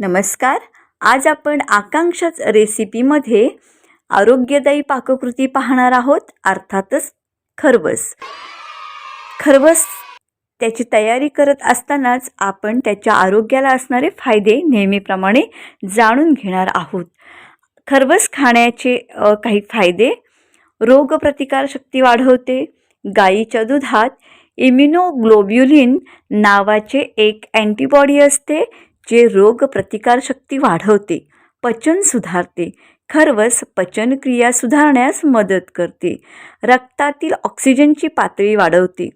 नमस्कार. आज आपण आकांक्षाच रेसिपीमध्ये आरोग्यदायी पाककृती पाहणार आहोत अर्थातच खरवस. खरवस त्याची तयारी करत असतानाच आपण त्याच्या आरोग्याला असणारे फायदे नेहमीप्रमाणे जाणून घेणार आहोत. खरवस खाण्याचे काही फायदे. रोगप्रतिकारशक्ती वाढवते. गाईच्या दुधात इम्युनोग्लोब्युलिन नावाचे एक अँटीबॉडी असते. जे रोगप्रतिकारशक्ती वाढवते पचन सुधारते. खरवस पचनक्रिया सुधारण्यास मदत करते. रक्तातील ऑक्सिजनची पातळी वाढवते.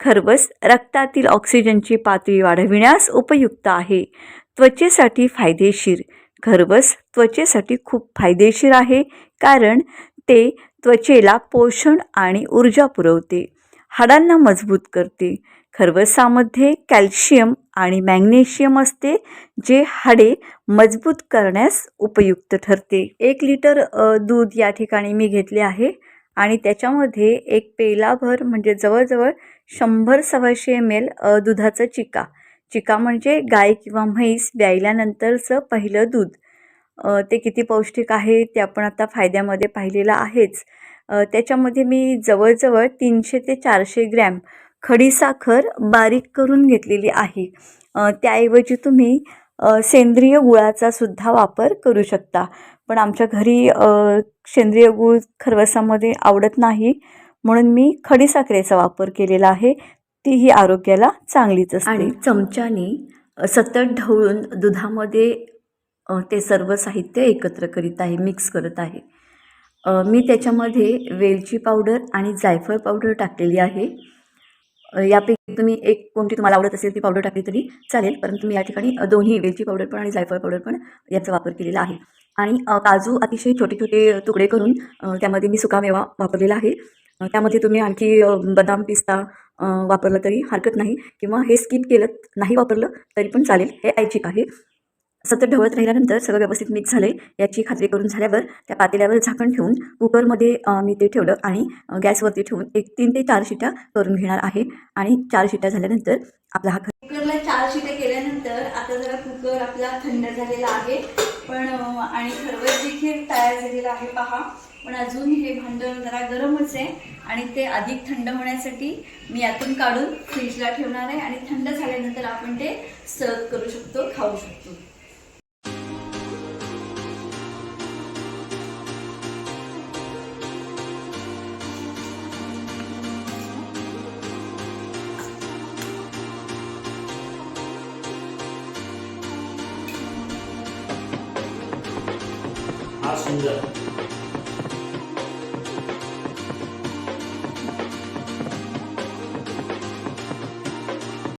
खरवस रक्तातील ऑक्सिजनची पातळी वाढविण्यास उपयुक्त आहे. त्वचेसाठी फायदेशीर. खरवस त्वचेसाठी खूप फायदेशीर आहे कारण ते त्वचेला पोषण आणि ऊर्जा पुरवते. हाडांना मजबूत करते. खरवसामध्ये कॅल्शियम आणि मॅग्नेशियम असते जे हाडे मजबूत करण्यास उपयुक्त ठरते. एक लिटर दूध या ठिकाणी मी घेतले आहे आणि त्याच्यामध्ये एक पेलाभर म्हणजे जवळजवळ शंभर सव्वाशे एम एल दुधाचं चिका. चिका म्हणजे गाय किंवा म्हैस व्यायल्यानंतरचं पहिलं दूध. ते किती पौष्टिक आहे ते आपण आता फायद्यामध्ये पाहिलेलं आहेच. त्याच्यामध्ये मी जवळजवळ तीनशे ते चारशे ग्रॅम खडीसाखर बारीक करून घेतलेली आहे. त्याऐवजी तुम्ही सेंद्रिय गुळाचा सुद्धा वापर करू शकता. पण आमच्या घरी सेंद्रिय गुळ खरवसामध्ये आवडत नाही. म्हणून मी खडीसाखरेचा वापर केलेला आहे. तीही आरोग्याला चांगलीच असते. आणि चमच्याने सतत ढवळून दुधामध्ये ते सर्व साहित्य एकत्र करीत आहे मिक्स करत आहे. मी त्याच्यामध्ये वेलची पावडर आणि जायफळ पावडर टाकलेली आहे. यापैकी तुम्ही एक कोणती तुम्हाला आवडत असेल ती पावडर टाकली तरी चालेल परंतु मी या ठिकाणी दोन्ही वेलची पावडर पण आणि जायफळ पावडर पण याचा वापर केलेला आहे. आणि काजू अतिशय छोटे छोटे तुकडे करून त्यामध्ये मी सुकामेवा वापरलेला आहे. त्यामध्ये तुम्ही आणखी बदाम पिस्ता वापरला वापरलं तरी हरकत नाही किंवा हे स्किप केलं नाही वापरलं तरी पण चालेल हे ऐच्छिक आहे. सतत ढवळत राहिल्यानंतर सगळं व्यवस्थित मिक्स झालं आहे याची खात्री करून झाल्यावर त्या पातेल्यावर झाकण ठेवून कुकरमध्ये मी ते ठेवलं आणि गॅसवरती ठेवून एक तीन ते चार शिट्या करून घेणार आहे. आणि चार शिट्या झाल्यानंतर आपला हा कुकरला चार शिट्या केल्यानंतर आता जरा कुकर आपला थंड झालेला आहे. पण आणि खरवस देखील तयार झालेला आहे पहा. पण अजून हे भांडण जरा गरमच आहे आणि ते अधिक थंड होण्यासाठी मी यातून काढून फ्रीजला ठेवणार आहे आणि थंड झाल्यानंतर आपण ते सर्व करू शकतो खाऊ शकतो. हा सुंदर